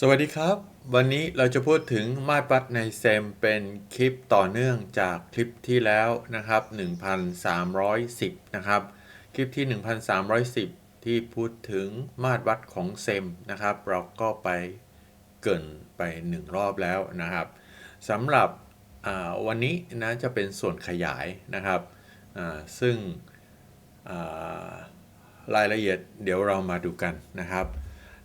สวัสดีครับ วันนี้เราจะพูดถึงมาตรวัดในเซมเป็นคลิปต่อเนื่องจากคลิปที่แล้วนะครับ 1,310 นะครับ คลิปที่ 1,310 ที่พูดถึงมาตรวัดของเซมนะครับ เราก็ไปเกินไปหนึ่งรอบแล้วนะครับสำหรับวันนี้นะจะเป็นส่วนขยายนะครับ ซึ่งรายละเอียดเดี๋ยวเรามาดูกันนะครับ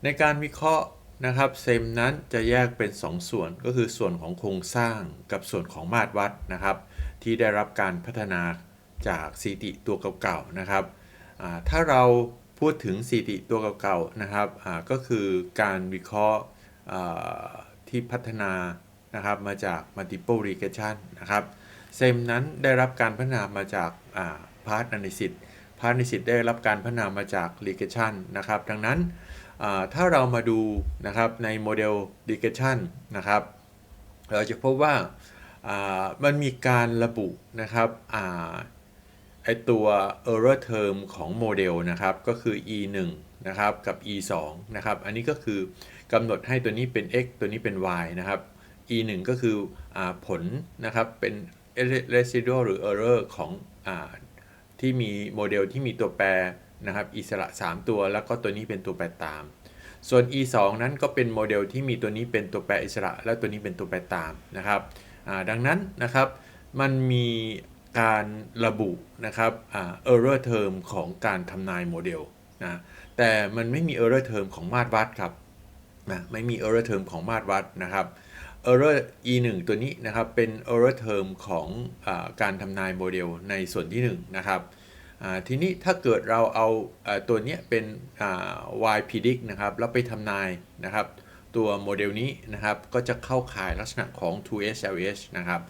ในการวิเคราะห์ นะครับเซมนั้นจะแยกเป็น 2 ส่วนก็คือส่วนของโครงสร้างกับส่วนของมาตรวัดนะครับ ที่ได้รับการพัฒนาจากสิติตัวเก่าๆนะครับถ้าเราพูดถึงสิติตัวเก่าๆนะครับก็คือการวิเคราะห์ที่พัฒนานะครับมาจาก multiple regression นะครับเซมนั้นได้รับการพัฒนามาจากอ่า part analysis พาร์ทนิสิตได้รับการพัฒนามาจาก regression นะครับ ดังนั้น ถ้าเรามาดูนะครับในโมเดล regression นะครับเราจะพบว่ามันมีการระบุนะครับอไอตัว error term ของโมเดลนะครับก็คือ e 1นะครับกับ e 2นะครับอันนี้ก็คือกำหนดให้ตัวนี้เป็น x ตัวนี้เป็น y นะครับ e 1ก็คืออผลนะครับเป็น residual หรือ error ของอที่มีโมเดลที่มีตัวแปร นะครับ อิสระ 3 ตัว แล้วก็ตัวนี้เป็นตัวแปรตาม ส่วน e 2นั้นก็เป็นโมเดลที่มีตัวนี้เป็นตัวแปรอิสระ และตัวนี้เป็นตัวแปรตามนะครับดังนั้นนะครับมันมีการระบุนะครับอ error term ของการทำนายโมเดลนะแต่มันไม่มี error term ของมาตรวัดครับนะไม่มี error term ของมาตรวัดนะครับ error e 1ตัวนี้นะครับเป็น error term ของอการทำนายโมเดลในส่วนที่1นะครับ ทีนี้ถ้าเกิดเราเอาตัวนี้เป็นอ่า y predict นะครับแล้วไปทำนายนะครับตัวโมเดลนี้นะครับก็จะเข้าข่ายลักษณะของ 2HLH นะครับ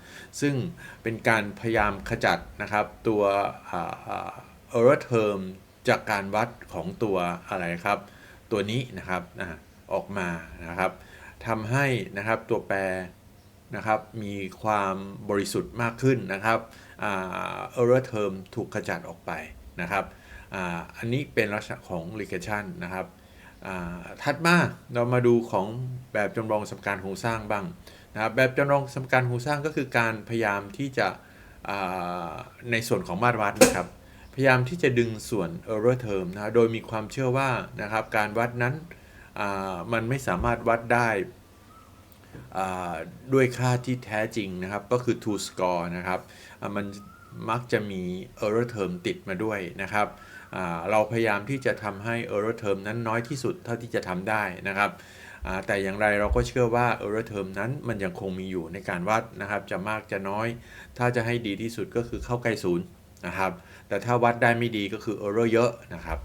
ซึ่งเป็นการพยายามขจัดนะครับตัวอ่าอ่า error term จากการวัดของตัวอะไรครับ ตัวนี้นะครับออกมานะครับทำให้นะครับตัวแปร นะครับมีความบริสุทธิ์มากขึ้นนะครับเอ่า error term ถูกขจัดออกไปนะครับอ,อันนี้เป็นลักษณะของ regression นะครับถัดมาเรามาดูของแบบจำลองสมการโครงสร้างบ้างนะครับแบบจำลองสมการโครงสร้างก็คือการพยายามที่จะในส่วนของมาตรวัดนะครับ พยายามที่จะดึงส่วน error term นะโดยมีความเชื่อว่านะครับการวัดนั้นมันไม่สามารถวัดได้ ด้วยค่าที่แท้จริงนะครับก็คือ to score นะครับมันมักจะมี error term ติดมาด้วยนะครับเราพยายามที่จะทำให้ error term นั้นน้อยที่สุดเท่าที่จะทำได้นะครับแต่อย่างไรเราก็เชื่อว่า error term นั้นมันยังคงมีอยู่ในการวัดนะครับจะมากจะน้อย ถ้าจะให้ดีที่สุดก็คือเข้าใกล้ศูนย์นะครับแต่ถ้าวัดได้ไม่ดีก็คือ error เยอะนะครับ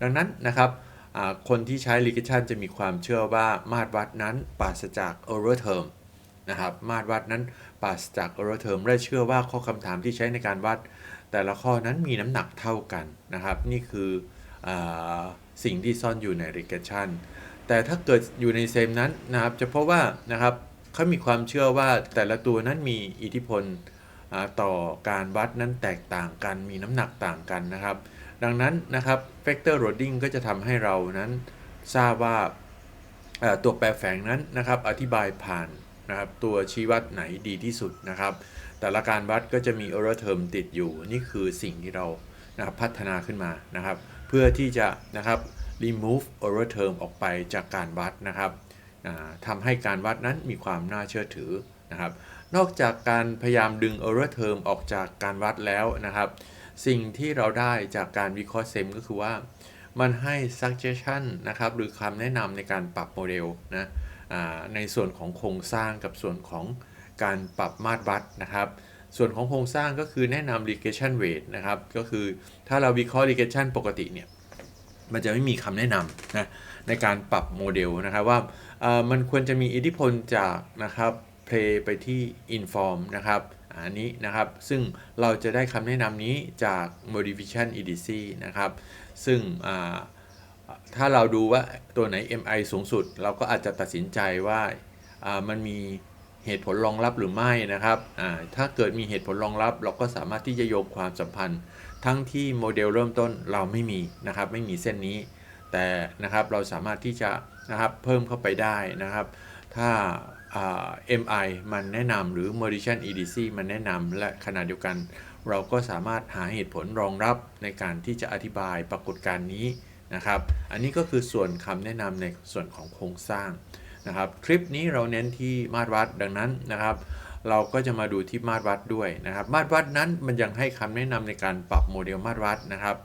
ดังนั้นนะครับ คนที่ใช้ regression จะมีความเชื่อว่ามาตรวัดนั้นปราศจาก error term นะครับ มาตรวัดนั้นปราศจาก error term และเชื่อว่าข้อคำถามที่ใช้ในการวัด แต่ละข้อนั้นมีน้ำหนักเท่ากันนะครับ นี่คืออสิ่งที่ซ่อนอยู่ใน regression แต่ถ้าเกิดอยู่ในเซมนั้นนะครับจะพบว่านะครับเขามีความเชื่อว่าแต่ละตัวนั้นมีอิทธิพล ต่อการวัดนั้นแตกต่างกันมีน้ำหนักต่างกันนะครับ ดังนั้นนะครับ factor loading ก็จะทำให้เรานั้นทราบว่าตัวแปรแฝงนั้นนะครับ อธิบายผ่านนะครับ ตัวชี้วัดไหนดีที่สุดนะครับ แต่ละการวัดก็จะมี error term ติดอยู่ นี่คือสิ่งที่เรานะครับพัฒนาขึ้นมานะครับ เพื่อที่จะนะครับ remove error term ออกไปจากการวัดนะครับทำให้การวัดนั้นมีความน่าเชื่อถือนะครับ นอกจากการพยายามดึง error term ออกจากการวัดแล้วนะครับ สิ่งที่เราได้จากการวิเคราะห์เซมก็คือว่ามันให้ suggestion นะครับ หรือคำแนะนำในการปรับโมเดลนะในส่วนของโครงสร้างกับส่วนของการปรับมาตรวัดนะครับ ส่วนของโครงสร้างก็คือแนะนำ regression weight นะครับ ก็คือถ้าเราวิเคราะห์ regression ปกติเนี่ย มันจะไม่มีคำแนะนำนะในการปรับโมเดลนะครับว่ามันควรจะมีอิทธิพลจากนะครับ play ไปที่ inform นะครับอันนี้นะครับ ซึ่งเราจะได้คำแนะนำนี้จาก modification edc นะครับ ซึ่งถ้าเราดูว่าตัวไหน mi สูงสุด เราก็อาจจะตัดสินใจว่ามันมีเหตุผลรองรับหรือไม่นะครับ ถ้าเกิดมีเหตุผลรองรับ เราก็สามารถที่จะโยงความสัมพันธ์ ทั้งที่โมเดลเริ่มต้นเราไม่มีนะครับ ไม่มีเส้นนี้ แต่นะครับเราสามารถที่จะนะครับเพิ่มเข้าไปได้นะครับ ถ้า MI มันแนะนำหรือ Meridian EDC มันแนะนำและขณะเดียวกัน เราก็สามารถหาเหตุผลรองรับในการที่จะอธิบายปรากฏการณ์นี้นะครับ อันนี้ก็คือส่วนคำแนะนำในส่วนของโครงสร้างนะครับ คลิปนี้เราเน้นที่มาตรวัดดังนั้นนะครับ เราก็จะมาดูที่มาตรวัดด้วยนะครับ มาตรวัดนั้นมันยังให้คำแนะนำในการปรับโมเดลมาตรวัดนะครับ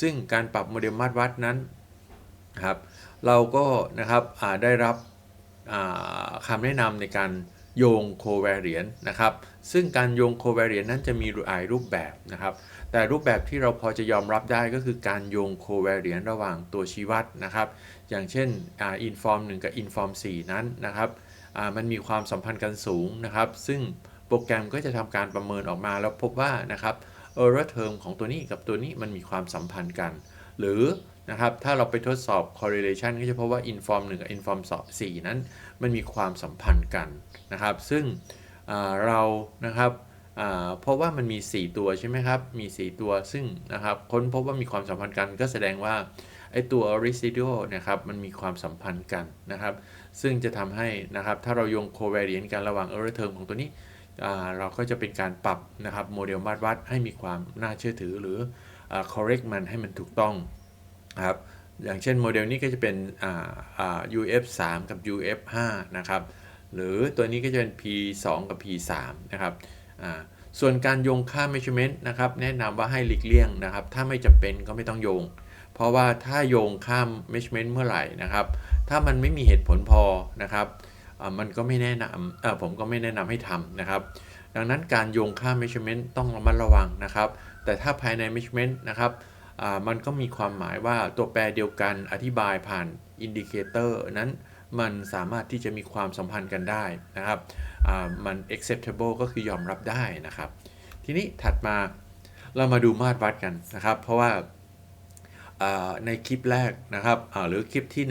ซึ่งการปรับโมเดลมาตรวัดนั้นนะครับ เราก็นะครับได้รับ คำแนะนำในการโยงโคเวเรียนนะครับ ซึ่งการโยงโคเวเรียนนั้นจะมีหลายรูปแบบนะครับ แต่รูปแบบที่เราพอจะยอมรับได้ก็คือการโยงโคเวเรียนระหว่างตัวชี้วัดนะครับ อย่างเช่นอินฟอร์ม1กับ Inform 4นั้นนะครับมันมีความสัมพันธ์กันสูงนะครับ ซึ่งโปรแกรมก็จะทำการประเมินออกมาแล้วพบว่านะครับ error term ของตัวนี้กับตัวนี้มันมีความสัมพันธ์กัน หรือ นะครับ ถ้าเราไปทดสอบ correlation ก็จะพบว่า inform 1กับ inform 4 นั้น มันมีความสัมพันธ์กันนะครับ ซึ่งเรานะครับเพราะว่ามันมี 4 ตัวใช่ไหมครับ มี 4 ตัวซึ่งนะครับค้นพบว่ามีความสัมพันธ์กันก็แสดงว่าไอตัว residual นะครับมันมีความสัมพันธ์กันนะครับ ซึ่งจะทำให้นะครับถ้าเราโยง covariance กันระหว่าง error term ของตัวนี้เราก็จะเป็นการปรับนะครับโมเดลมาตรวัดให้มีความน่าเชื่อถือหรือ correct มันให้มันถูกต้อง ครับอย่างเช่นโมเดลนี้ก็จะเป็น UF 3 กับ UF 5 นะครับหรือตัวนี้ก็จะเป็น P 2 กับ P 3 นะครับส่วนการโยงค่า measurement นะครับแนะนำว่าให้หลีกเลี่ยงนะครับ ถ้าไม่จำเป็นก็ไม่ต้องโยง เพราะว่าถ้าโยงข้าม measurement เมื่อไหร่นะครับ ถ้ามันไม่มีเหตุผลพอนะครับมันก็ไม่แนะนำผมก็ไม่แนะนำให้ทำนะครับ ดังนั้นการโยงค่า measurement ต้องระมัดระวังนะครับ แต่ถ้าภายใน measurement นะครับ มันก็มีความหมายว่าตัวแปรเดียวกันอธิบายผ่าน indicator นั้นมันสามารถที่จะมีความสัมพันธ์กันได้นะครับมัน acceptable ก็คือยอมรับได้นะครับ ทีนี้ถัดมาเรามาดูมาตรวัดกันนะครับ เพราะว่าในคลิปแรกนะครับหรือคลิปที่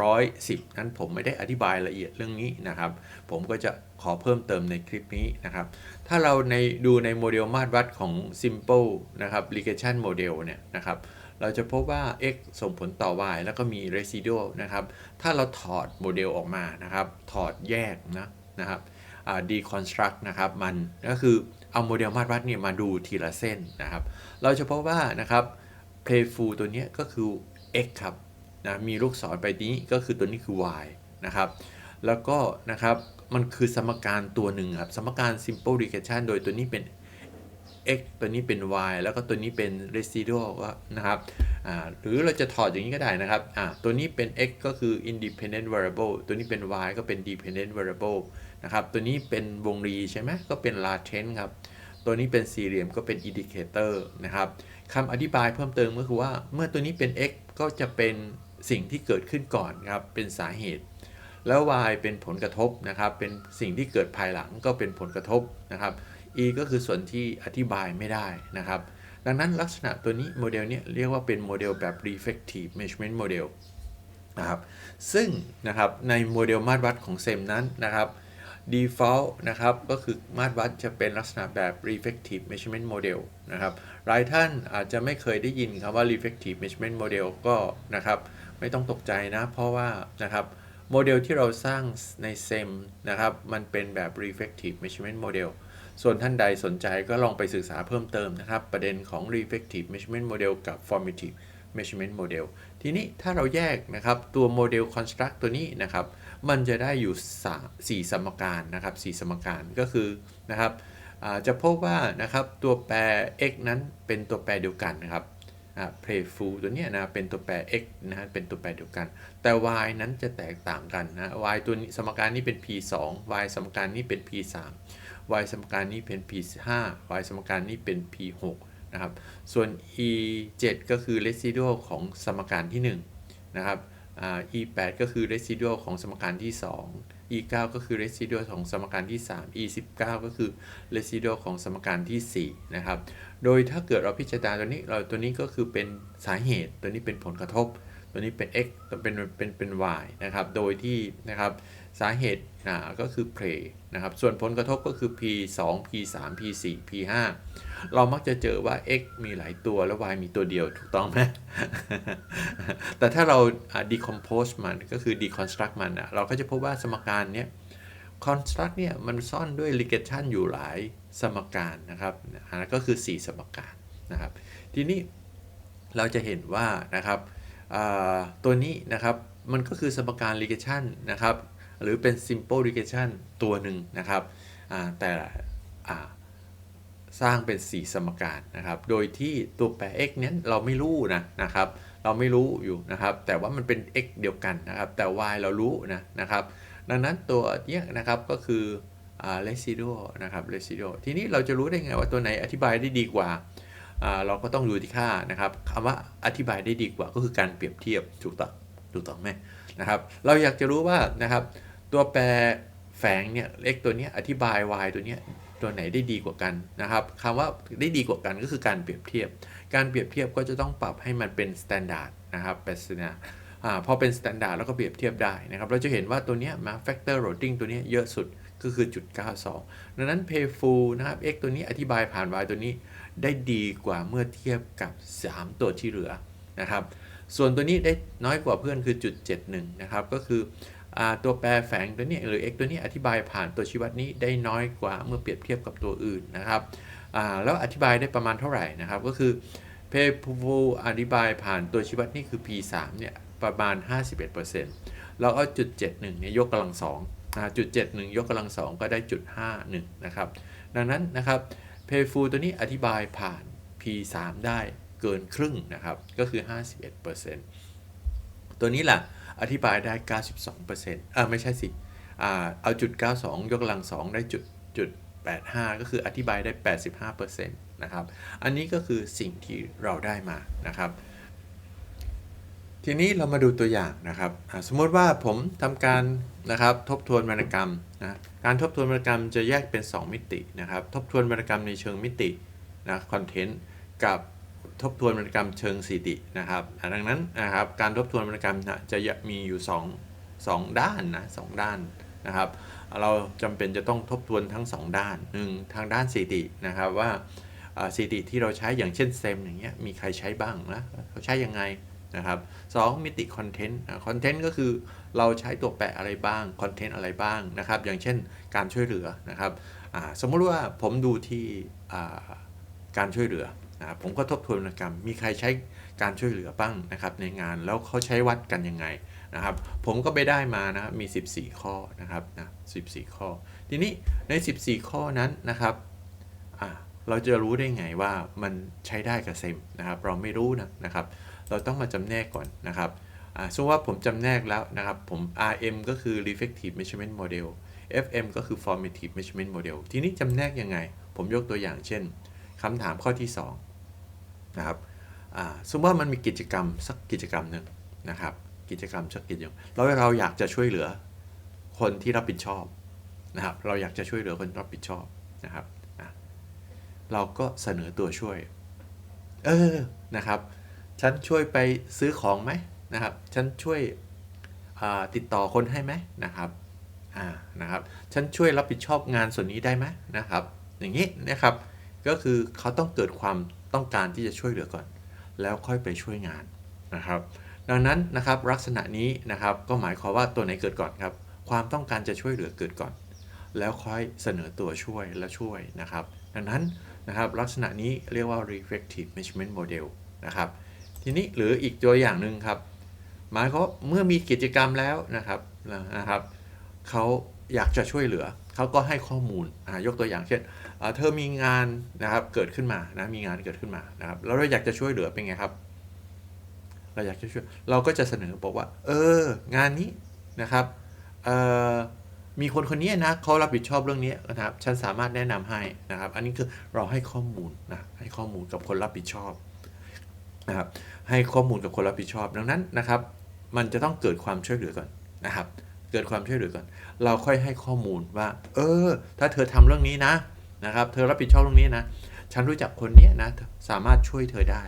1310 นั้นผมไม่ได้อธิบายละเอียดเรื่องนี้นะครับ ผมก็จะขอเพิ่มเติมในคลิปนี้นะครับ ถ้าเราในดูในโมเดลมาตรวัดของ simple นะครับ regression model เนี่ยนะครับ เราจะพบว่า x ส่งผลต่อ y แล้วก็มี residual นะครับ ถ้าเราถอดโมเดลออกมานะครับ ถอดแยกนะนะครับ deconstruct นะครับ มันก็คือเอาโมเดลมาตรวัดเนี่ยมาดูทีละเส้นนะครับ เราจะพบว่านะครับ playful ตัวนี้ก็คือ x ครับนะมีลูกศรไปนี้ก็คือตัวนี้คือ y นะครับ แล้วก็นะครับ มันคือสมการตัวหนึ่งครับ สมการ simple regression โดยตัวนี้เป็น x ตัวนี้เป็น y แล้วก็ตัวนี้เป็น residual นะครับ หรือเราจะถอดอย่างนี้ก็ได้นะครับ ตัวนี้เป็น x ก็คือ independent variable ตัวนี้เป็น y ก็เป็น dependent variable นะครับ ตัวนี้เป็นวงรีใช่ไหมก็เป็น latent ครับ ตัวนี้เป็นสี่เหลี่ยมก็เป็น indicator นะครับคำอธิบายเพิ่มเติมก็คือว่า เมื่อตัวนี้เป็น x ก็จะเป็นสิ่งที่เกิดขึ้นก่อนครับ เป็นสาเหตุ แล้ว y เป็นผลกระทบนะครับเป็นสิ่งที่เกิดภายหลังก็เป็นผลกระทบนะครับ e ก็คือส่วนที่อธิบายไม่ได้นะครับ ดังนั้นลักษณะตัวนี้โมเดลนี้เรียกว่าเป็นโมเดลแบบ reflective measurement model นะครับซึ่งนะครับในโมเดลมาตรวัดของเซมนั้นนะครับ default นะครับก็คือมาตรวัดจะเป็นลักษณะแบบ reflective measurement model นะครับหลายท่านอาจจะไม่เคยได้ยินคำว่า reflective measurement model ก็นะครับไม่ต้องตกใจนะ เพราะว่านะครับ โมเดลที่เราสร้างในเซมนะครับ มันเป็นแบบ reflective measurement model ส่วนท่านใดสนใจก็ลองไปศึกษาเพิ่มเติมนะครับ ประเด็นของ reflective measurement model กับ formative measurement model ทีนี้ถ้าเราแยกนะครับตัวโมเดล construct ตัวนี้นะครับ มันจะได้อยู่ 4 สมการนะครับ 4 สมการก็คือนะครับจะพบว่านะครับตัวแปร x นั้นเป็นตัวแปรเดียวกันนะครับ playful ตัวนี้นะเป็นตัวแปร x นะฮะเป็นตัวแปรเดียวกัน แต่ y นั้นจะแตกต่างกันนะ y ตัวนี้สมการนี้เป็น p 2 y สมการนี้เป็น p 3 y สมการนี้เป็น p 5 y สมการนี้เป็น p 6นะครับส่วน e 7ก็คือ residual ของสมการที่1นะครับ e 8ก็คือ residual ของสมการที่ 2 e 9ก็คือ residual ของสมการที่ 3 e 19ก็คือ residual ของสมการที่ 4 นะครับ โดยถ้าเกิดเราพิจารณาตัวนี้เราตัวนี้ก็คือเป็นสาเหตุ ตัวนี้เป็นผลกระทบ ตัวนี้เป็น x ตัวเป็นเป็นเป็น y นะครับ โดยที่นะครับสาเหตุก็คือ play นะครับ ส่วนผลกระทบก็คือ p 2 p 3 p 4 p 5 เรามักจะเจอว่า x มีหลายตัวแล้ว y มีตัวเดียวถูกต้องไหมแต่ถ้าเรา decompose มันก็คือ deconstruct มันอะเราก็จะพบว่าสมการเนี้ย construct เนี่ยมันซ่อนด้วย regression อยู่หลายสมการนะครับอันนั้นก็คือ 4 สมการนะครับ ทีนี้เราจะเห็นว่านะครับตัวนี้นะครับมันก็คือสมการ regression นะครับ หรือเป็น simple regression ตัวหนึ่งนะครับแต่ สร้างเป็น 4 สมการนะครับ โดยที่ตัวแปร x เนี้ยเราไม่รู้นะนะครับ เราไม่รู้อยู่นะครับ แต่ว่ามันเป็น x เดียวกันนะครับ แต่ y เรารู้นะนะครับ ดังนั้นตัวเนี้ยนะครับก็คืออ่า residual นะครับ residual ทีนี้เราจะรู้ได้ไงว่าตัวไหนอธิบายได้ดีกว่าอ่า เราก็ต้องดูที่ค่านะครับคำว่าอธิบายได้ดีกว่าก็คือการเปรียบเทียบถูกต้องถูกต้องไหมนะครับ เราอยากจะรู้ว่านะครับตัวแปรแฝงเนี่ย x ตัวเนี้ยอธิบาย y ตัวเนี้ย ตัวไหนได้ดีกว่ากันนะครับคำว่าได้ดีกว่ากันก็คือการเปรียบเทียบ การเปรียบเทียบก็จะต้องปรับให้มันเป็น standard นะครับเป็น standard อ่าพอเป็น standard แล้วก็เปรียบเทียบได้นะครับ เราจะเห็นว่าตัวเนี้ยมา factor loading ตัวเนี้ยเยอะสุดก็คือจุด 92 ดังนั้น payful นะครับ x ตัวนี้อธิบายผ่าน y ตัวนี้ได้ดีกว่าเมื่อเทียบกับ 3 ตัวที่เหลือนะครับ ส่วนตัวนี้ได้น้อยกว่าเพื่อนคือจุด 71 นะครับ ก็คือ ตัวแปรแฝงตัวนี้หรือ x ตัวนี้อธิบายผ่านตัวชี้วัดนี้ได้น้อยกว่าเมื่อเปรียบเทียบกับตัวอื่นนะครับแล้วอธิบายได้ประมาณเท่าไหร่นะครับก็คือเพย์ฟูอธิบายผ่านตัวชี้วัดนี่คือ P3 เนี่ยประมาณ 51%แล้วเอาจุด71เนี่ยยกกำลังสองจุด71 ยกกำลังสองก็ได้จุด51นะครับดังนั้นนะครับเพย์ฟูตัวนี้อธิบายผ่าน P3 ได้เกินครึ่งนะครับก็คือ 51%ตัวนี้แหละ อธิบายได้ 92%อ่าไม่ใช่สิอ่าเอาจุด 92 ยกกำลังสองได้จุดจุด85 ก็คืออธิบายได้ 85%นะครับ อันนี้ก็คือสิ่งที่เราได้มานะครับ ทีนี้เรามาดูตัวอย่างนะครับ สมมติว่าผมทำการนะครับทบทวนวรรณกรรมนะการทบทวนวรรณกรรมจะแยกเป็น 2 มิตินะครับ ทบทวนวรรณกรรมในเชิงมิตินะคอนเทนต์กับ ทบทวนวรรณกรรมเชิงสถิตินะครับดังนั้นนะครับการทบทวนวรรณกรรมนะจะมีอยู่2 2ด้านนะสองด้านนะครับ เราจำเป็นจะต้องทบทวนทั้ง 2 ด้านหนึ่งทางด้านสถิตินะครับว่าสถิติที่เราใช้อย่างเช่นเซมอย่างเงี้ยมีใครใช้บ้างนะเขาใช้ยังไงนะครับสองมิติคอนเทนต์คอนเทนต์ก็คือเราใช้ตัวแปะอะไรบ้างคอนเทนต์อะไรบ้างนะครับ อย่างเช่นการช่วยเหลือนะครับสมมุติว่าผมดูที่การช่วยเหลือ นะครับผมก็ทบทวนวรรณกรรม มีใครใช้การช่วยเหลือบ้างนะครับในงานแล้วเขาใช้วัดกันยังไงนะครับ ผมก็ไปได้มานะครับมี 14 ข้อนะครับนะ14 ข้อ ทีนี้ใน 14 ข้อนั้นนะครับเราจะรู้ได้ไงว่ามันใช้ได้กับเซมนะครับ เราไม่รู้นะนะครับ เราต้องมาจำแนกก่อนนะครับอ่าสมมติว่าผมจำแนกแล้วนะครับ ผม RM ก็คือ reflective measurement model FM ก็คือ formative measurement model ทีนี้จำแนกยังไง ผมยกตัวอย่างเช่นคำถามข้อที่ 2 นะครับสมมติว่ามันมีกิจกรรมสักกิจกรรมหนึ่งนะครับ กิจกรรมสักกิจกรรมแล้วเราอยากจะช่วยเหลือคนที่รับผิดชอบนะครับ เราอยากจะช่วยเหลือคนรับผิดชอบนะครับเราก็เสนอตัวช่วย เออนะครับ ฉันช่วยไปซื้อของไหมนะครับ ฉันช่วยติดต่อคนให้ไหมนะครับอ่านะครับ ฉันช่วยรับผิดชอบงานส่วนนี้ได้ไหมนะครับ อย่างนี้นะครับ ก็คือเขาต้องเกิดความ ต้องการที่จะช่วยเหลือก่อน แล้วค่อยไปช่วยงานนะครับ ดังนั้นนะครับลักษณะนี้นะครับก็หมายความว่าตัวไหนเกิดก่อนครับ ความต้องการจะช่วยเหลือเกิดก่อน แล้วค่อยเสนอตัวช่วยและช่วยนะครับ ดังนั้นนะครับลักษณะนี้เรียกว่า reflective measurement model นะครับ ทีนี้หรืออีกตัวอย่างหนึ่งครับ หมายความว่าเมื่อมีกิจกรรมแล้วนะครับนะครับเขาอยากจะช่วยเหลือ เขาก็ให้ข้อมูลยกตัวอย่างเช่นเธอมีงานนะครับเกิดขึ้นมานะมีงานเกิดขึ้นมานะครับแล้วเราอยากจะช่วยเหลือเป็นไงครับ เราอยากจะช่วยเราก็จะเสนอบอกว่า เออ งานนี้นะครับมีคนคนนี้นะเขารับผิดชอบเรื่องนี้นะครับ ฉันสามารถแนะนำให้นะครับ อันนี้คือเราให้ข้อมูลนะให้ข้อมูลกับคนรับผิดชอบนะครับให้ข้อมูลกับคนรับผิดชอบ ดังนั้นนะครับ มันจะต้องเกิดความช่วยเหลือก่อนนะครับ เกิดความช่วยเหลือก่อน เราค่อยให้ข้อมูลว่า เออ ถ้าเธอทำเรื่องนี้นะนะครับ เธอรับผิดชอบเรื่องนี้นะ ฉันรู้จักคนนี้นะสามารถช่วยเธอได้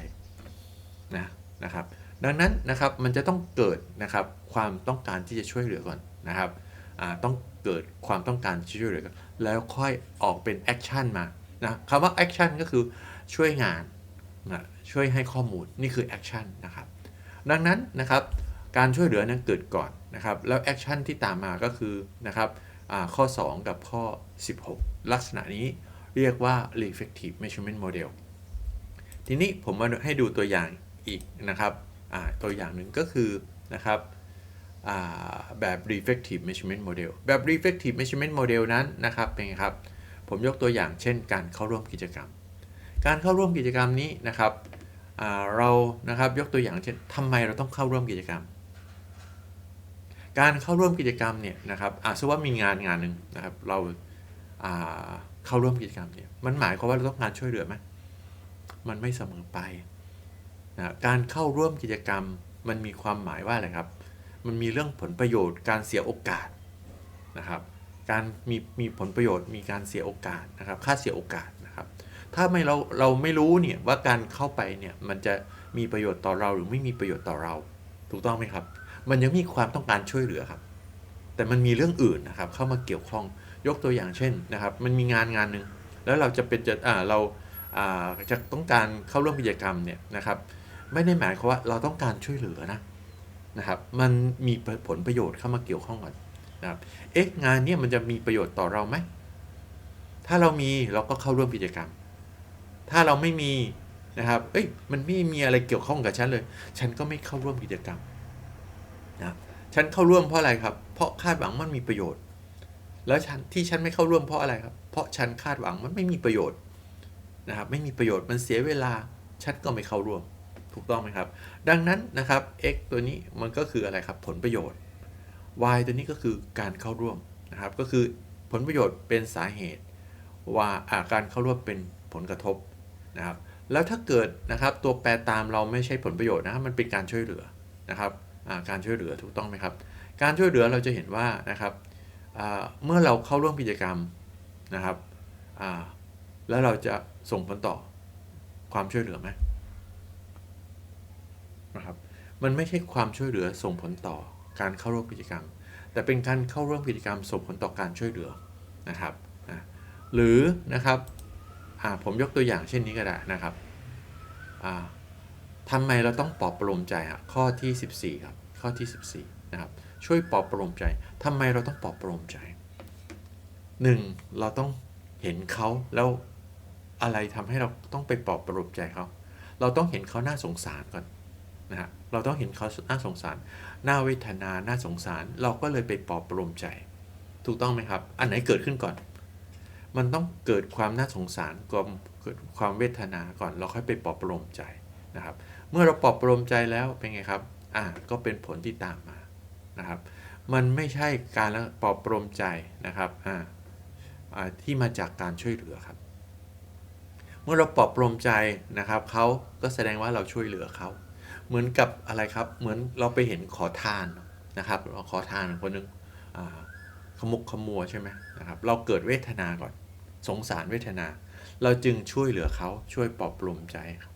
นะนะครับ ดังนั้นนะครับมันจะต้องเกิดนะครับความต้องการที่จะช่วยเหลือก่อนนะครับต้องเกิดความต้องการช่วยเหลือก่อนแล้วค่อยออกเป็นแอคชั่นมานะคำว่า action ก็คือช่วยงานนะช่วยให้ข้อมูลนี่คือ action นะครับดังนั้นนะครับ การช่วยเหลือนั้นเกิดก่อนนะครับ แล้ว action ที่ตามมาก็คือนะครับข้อ 2 กับข้อ 16 ลักษณะนี้เรียกว่า reflective measurement model ทีนี้ผมมาให้ดูตัวอย่างอีกนะครับตัวอย่างหนึ่งก็คือนะครับแบบ reflective measurement model แบบ reflective measurement model นั้นนะครับเป็นไงครับ ผมยกตัวอย่างเช่นการเข้าร่วมกิจกรรม การเข้าร่วมกิจกรรมนี้นะครับเรานะครับยกตัวอย่างเช่นทำไมเราต้องเข้าร่วมกิจกรรม การเข้าร่วมกิจกรรมเนี่ยนะครับอาสมมติว่ามีงานงานหนึ่งนะครับเราอ่าเข้าร่วมกิจกรรมเนี่ยมันหมายความว่าเราต้องการช่วยเหลือไหมมันไม่เสมอไปนะการเข้าร่วมกิจกรรมมันมีความหมายว่าอะไรครับ มันมีเรื่องผลประโยชน์ การเสียโอกาสนะครับ การมีมีผลประโยชน์ มีการเสียโอกาสนะครับ ค่าเสียโอกาสนะครับ ถ้าไม่เราเราไม่รู้เนี่ยว่าการเข้าไปเนี่ยมันจะมีประโยชน์ต่อเราหรือไม่มีประโยชน์ต่อเรา ถูกต้องไหมครับ มันยังมีความต้องการช่วยเหลือครับ แต่มันมีเรื่องอื่นนะครับ เข้ามาเกี่ยวข้องยกตัวอย่างเช่นนะครับ มันมีงานงานหนึ่งแล้วเราจะเป็นจะอ่าเราอ่าจะต้องการเข้าร่วมกิจกรรมเนี่ยนะครับ ไม่ได้หมายความว่าเราต้องการช่วยเหลือนะนะครับ มันมีผลประโยชน์เข้ามาเกี่ยวข้องกันนะครับเอ๊ะงานเนี้มันจะมีประโยชน์ต่อเราไหมถ้าเรามีเราก็เข้าร่วมกิจกรรม ถ้าเราไม่มีนะครับ เอ้ยมันไม่มีอะไรเกี่ยวข้องกับฉันเลย ฉันก็ไม่เข้าร่วมกิจกรรม ฉันเข้าร่วมเพราะอะไรครับ เพราะคาดหวังมันมีประโยชน์ แล้วฉันที่ฉันไม่เข้าร่วมเพราะอะไรครับ เพราะฉันคาดหวังมันไม่มีประโยชน์นะครับ ไม่มีประโยชน์มันเสียเวลา ฉันก็ไม่เข้าร่วม ถูกต้องไหมครับ ดังนั้นนะครับ x ตัวนี้มันก็คืออะไรครับ ผลประโยชน์ y ตัวนี้ก็คือการเข้าร่วมนะครับ ก็คือผลประโยชน์เป็นสาเหตุ ว่าอาการเข้าร่วมเป็นผลกระทบนะครับ แล้วถ้าเกิดนะครับตัวแปรตามเราไม่ใช่ผลประโยชน์นะครับมันเป็นการช่วยเหลือนะครับ การช่วยเหลือถูกต้องไหมครับ การช่วยเหลือเราจะเห็นว่านะครับเมื่อเราเข้าร่วมกิจกรรมนะครับแล้วเราจะส่งผลต่อความช่วยเหลือไหมนะครับมันไม่ใช่ความช่วยเหลือส่งผลต่อการเข้าร่วมกิจกรรม แต่เป็นการเข้าร่วมกิจกรรมส่งผลต่อการช่วยเหลือนะครับหรือนะครับผมยกตัวอย่างเช่นนี้ก็ได้นะครับ ทำไมเราต้องปลอบประโลมใจอะข้อที่ 14 ครับ ข้อที่ 14 นะครับ ช่วยปลอบประโลมใจทำไมเราต้องปลอบประโลมใจ 1. เราต้องเห็นเขาแล้วอะไรทำให้เราต้องไปปลอบประโลมใจเขา เราต้องเห็นเขาน่าสงสารก่อนนะฮะ เราต้องเห็นเขาน่าสงสาร น่าเวทนา น่าสงสาร เราก็เลยไปปลอบประโลมใจ ถูกต้องไหมครับ อันไหนเกิดขึ้นก่อน มันต้องเกิดความน่าสงสารก่อนเกิดความเวทนาก่อน เราค่อยไปปลอบประโลมใจ นะครับ เมื่อเราปลอบประโลมใจแล้วเป็นไงครับ อ่าก็เป็นผลที่ตามมานะครับ มันไม่ใช่การปลอบประโลมใจนะครับอ่าที่มาจากการช่วยเหลือครับ เมื่อเราปลอบประโลมใจนะครับเขาก็แสดงว่าเราช่วยเหลือเขาเหมือนกับอะไรครับ เหมือนเราไปเห็นขอทานนะครับเราขอทานคนนึงขมุกขมัวใช่ไหมนะครับ เราเกิดเวทนาก่อน สงสารเวทนา เราจึงช่วยเหลือเขาช่วยปลอบประโลมใจครับ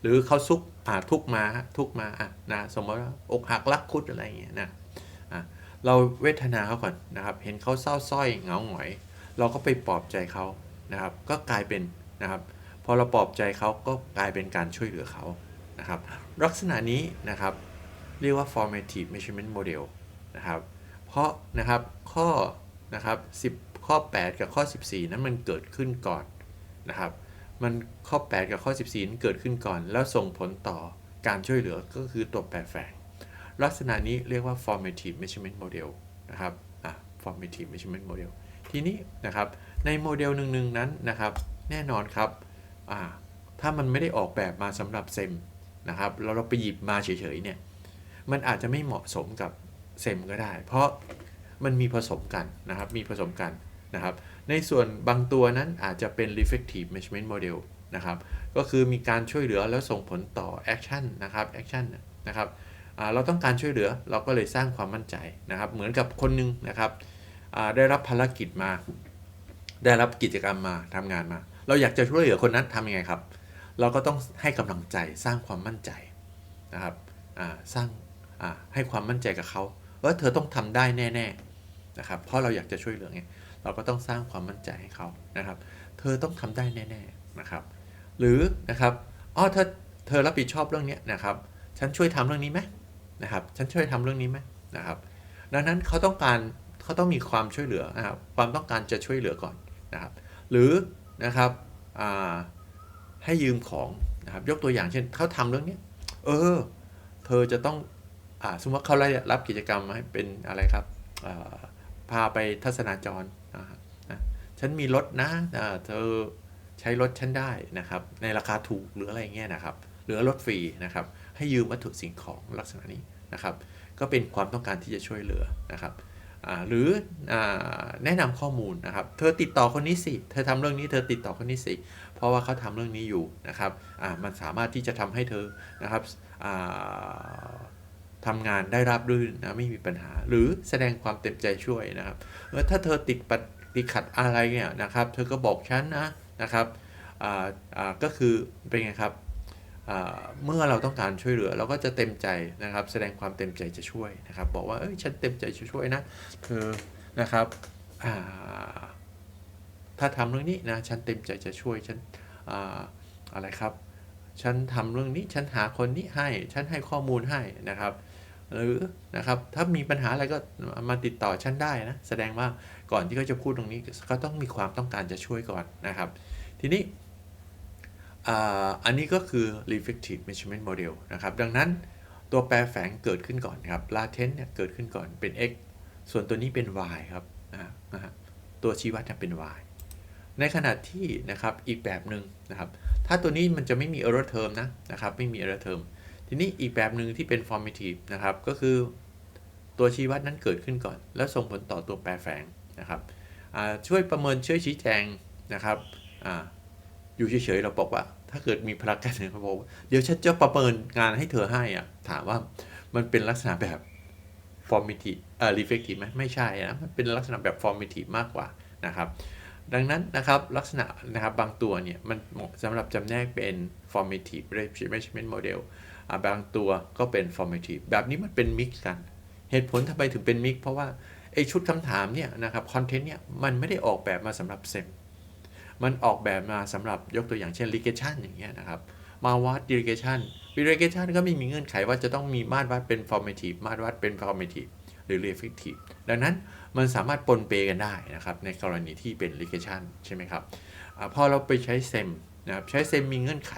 หรือเขาซุกอ่าทุกมาทุกมาอะนะสมมติว่าอกหักรักคุดอะไรอย่างเงี้ยนะอะเราเวทนาเขาก่อนนะครับ เห็นเขาเศร้าส้อยเหงาหงอย เราก็ไปปลอบใจเขานะครับ ก็กลายเป็นนะครับพอเราปลอบใจเขาก็กลายเป็นการช่วยเหลือเขานะครับ ลักษณะนี้นะครับ เรียกว่า formative measurement model นะครับ เพราะนะครับข้อนะครับ10ข้อ 8 กับข้อ 14 นั้นมันเกิดขึ้นก่อนนะครับ มันข้อ 8 กับข้อ 14นั้นเกิดขึ้นก่อน แล้วส่งผลต่อการช่วยเหลือก็คือตัวแปรแฝงลักษณะนี้เรียกว่า formative measurement model นะครับอะ formative measurement model ทีนี้นะครับในโมเดลหนึ่งๆนั้นนะครับแน่นอนครับอ่าถ้ามันไม่ได้ออกแบบมาสำหรับเซมนะครับเราเราไปหยิบมาเฉยๆเนี่ยมันอาจจะไม่เหมาะสมกับเซมก็ได้ เพราะมันมีผสมกันนะครับมีผสมกัน นะครับ ในส่วนบางตัวนั้นอาจจะเป็น reflective measurement model นะครับ ก็คือมีการช่วยเหลือแล้วส่งผลต่อ action นะครับ action นะครับเราต้องการช่วยเหลือเราก็เลยสร้างความมั่นใจนะครับ เหมือนกับคนนึงนะครับได้รับภารกิจมา ได้รับกิจกรรมมาทำงานมา เราอยากจะช่วยเหลือคนนั้นทำยังไงครับ เราก็ต้องให้กำลังใจสร้างความมั่นใจนะครับสร้างให้ความมั่นใจกับเขาว่าเธอต้องทำได้แน่ ๆนะครับ เพราะเราอยากจะช่วยเหลือไง เราก็ต้องสร้างความมั่นใจให้เขานะครับ เธอต้องทำได้แน่ๆนะครับ หรือนะครับอ๋อเธอเธอรับผิดชอบเรื่องนี้นะครับ ฉันช่วยทำเรื่องนี้ไหมนะครับ ฉันช่วยทำเรื่องนี้ไหมนะครับ ดังนั้นเขาต้องการเขาต้องมีความช่วยเหลือนะครับ ความต้องการจะช่วยเหลือก่อนนะครับ หรือนะครับให้ยืมของนะครับ ยกตัวอย่างเช่นเขาทำเรื่องนี้เออ เธอจะต้องอสมมติว่าเขารับกิจกรรมให้เป็นอะไรครับพาไปทัศนาจร ฉันมีรถนะเธอใช้รถฉันได้นะครับ ในราคาถูกหรืออะไรเงี้ยนะครับ หรือรถฟรีนะครับ ให้ยืมวัตถุสิ่งของลักษณะนี้นะครับ ก็เป็นความต้องการที่จะช่วยเหลือนะครับหรืออแนะนำข้อมูลนะครับ เธอติดต่อคนนี้สิ เธอทำเรื่องนี้เธอติดต่อคนนี้สิ เพราะว่าเขาทำเรื่องนี้อยู่นะครับมันสามารถที่จะทำให้เธอนะครับทำงานได้ราบรื่นนะไม่มีปัญหา หรือแสดงความเต็มใจช่วยนะครับถ้าเธอติดปัด ติดขัดอะไรเนี่ยนะครับ เธอก็บอกฉันนะนะครับอ่าก็คือเป็นไงครับอ่าเมื่อเราต้องการช่วยเหลือเราก็จะเต็มใจนะครับ แสดงความเต็มใจจะช่วยนะครับ บอกว่าเอ้ยฉันเต็มใจจะช่วยนะเธอนะครับอ่าถ้าทำเรื่องนี้นะฉันเต็มใจจะช่วยฉันอ่าอะไรครับ ฉันทำเรื่องนี้ฉันหาคนนี้ให้ ฉันให้ข้อมูลให้นะครับ หรือนะครับถ้ามีปัญหาอะไรก็มาติดต่อฉันได้นะ แสดงว่าก่อนที่เขาจะพูดตรงนี้ก็ต้องมีความต้องการจะช่วยก่อนนะครับ ทีนี้อ,อันนี้ก็คือ reflective measurement model นะครับ ดังนั้นตัวแปรแฝงเกิดขึ้นก่อนครับ latent เนี่ยเกิดขึ้นก่อนเป็น x ส่วนตัวนี้เป็น y ครับนะฮะตัวชี้วัดเนี่ยเป็น y ในขณะที่นะครับอีกแบบหนึ่งนะครับ ถ้าตัวนี้มันจะไม่มี error term นะนะครับ ไม่มี error term ทีนี้อีกแบบหนึ่งที่เป็น formative นะครับ ก็คือตัวชี้วัดนั้นเกิดขึ้นก่อน แล้วส่งผลต่อตัวแปรแฝงนะครับช่วยประเมินช่วยชี้แจงนะครับออยู่เฉยๆเราบอกว่า ถ้าเกิดมีพลังกันเนี่ยเขาบอกว่าเดี๋ยวฉันจะประเมินงานให้เธอให้อะถามว่ามันเป็นลักษณะแบบ formative เอ่อ reflective ไหมไม่ใช่นะมันเป็นลักษณะแบบ formative มากกว่านะครับ ดังนั้นนะครับลักษณะนะครับบางตัวเนี่ยมันเหมาะสำหรับจำแนกเป็น formative measurement model บางตัวก็เป็น formative แบบนี้มันเป็น mix กัน เหตุผลทำไมถึงเป็น mix เพราะว่าไอชุดคำถามเนี่ยนะครับคอนเทนต์เนี่ยมันไม่ได้ออกแบบมาสำหรับเซมมันออกแบบมาสำหรับยกตัวอย่างเช่น regression อย่างเงี้ยนะครับมาวัด regression regression ก็ไม่มีเงื่อนไขว่าจะต้องมีมาตรวัดเป็น formative มาตรวัดเป็น formative หรือ reflective ดังนั้นมันสามารถปนเปกันได้นะครับในกรณีที่เป็น regression ใช่ไหมครับอพอเราไปใช้ SEM นะครับใช้ SEM มีเงื่อนไข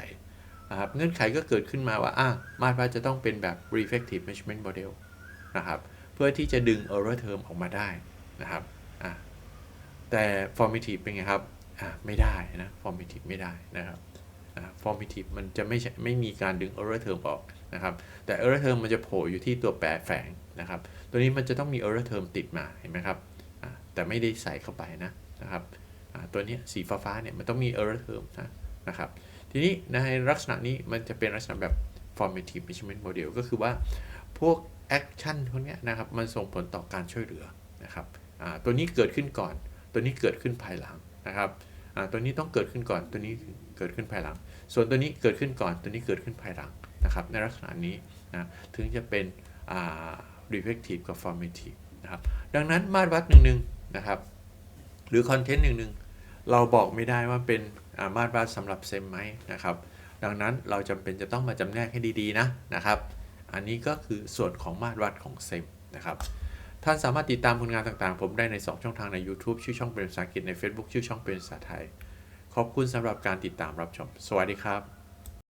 นะครับเงื่อนไขก็เกิดขึ้นมาว่าอะมาตรวัดจะต้องเป็นแบบ reflective measurement model นะครับเพื่อที่จะดึง error term ออกมาได้นะครับอะแต่ formative เป็นไงครับอ่าไม่ได้นะ formative ไม่ได้นะครับอ่า formative มันจะไม่ใช่ไม่มีการดึง error term ออกนะครับแต่ error term มันจะโผล่อยู่ที่ตัวแปรแฝงนะครับตัวนี้มันจะต้องมี error term ติดมาเห็นไหมครับอ่าแต่ไม่ได้ใส่เข้าไปนะนะครับตัวนี้สีฟ้าๆเนี่ยมันต้องมี error term นะนะครับ ทีนี้ในลักษณะนี้มันจะเป็นลักษณะแบบ formative measurement model ก็คือว่าพวก action พวกนี้นะครับมันส่งผลต่อการช่วยเหลือนะครับตัวนี้เกิดขึ้นก่อน ตัวนี้เกิดขึ้นภายหลังนะครับตัวนี้ต้องเกิดขึ้นก่อน ตัวนี้เกิดขึ้นภายหลัง ส่วนตัวนี้เกิดขึ้นก่อน ตัวนี้เกิดขึ้นภายหลังนะครับในลักษณะนี้นะถึงจะเป็น reflective กับ formative นะครับดังนั้นมาตรวัดหนึ่งๆนะครับหรือ content หนึ่งๆเราบอกไม่ได้ว่าเป็น มาตรวัดสำหรับเซมไหมนะครับ ดังนั้นเราจำเป็นจะต้องมาจำแนกให้ดีๆนะนะครับ อันนี้ก็คือส่วนของมาตรวัดของเซมนะครับ ท่านสามารถติดตามผลงานต่างๆ ผมได้ใน 2 ช่องทางใน YouTube ชื่อช่องเป็นภาษาอังกฤษใน Facebook ชื่อช่องเป็นภาษาไทย ขอบคุณสำหรับการติดตามรับชม สวัสดีครับ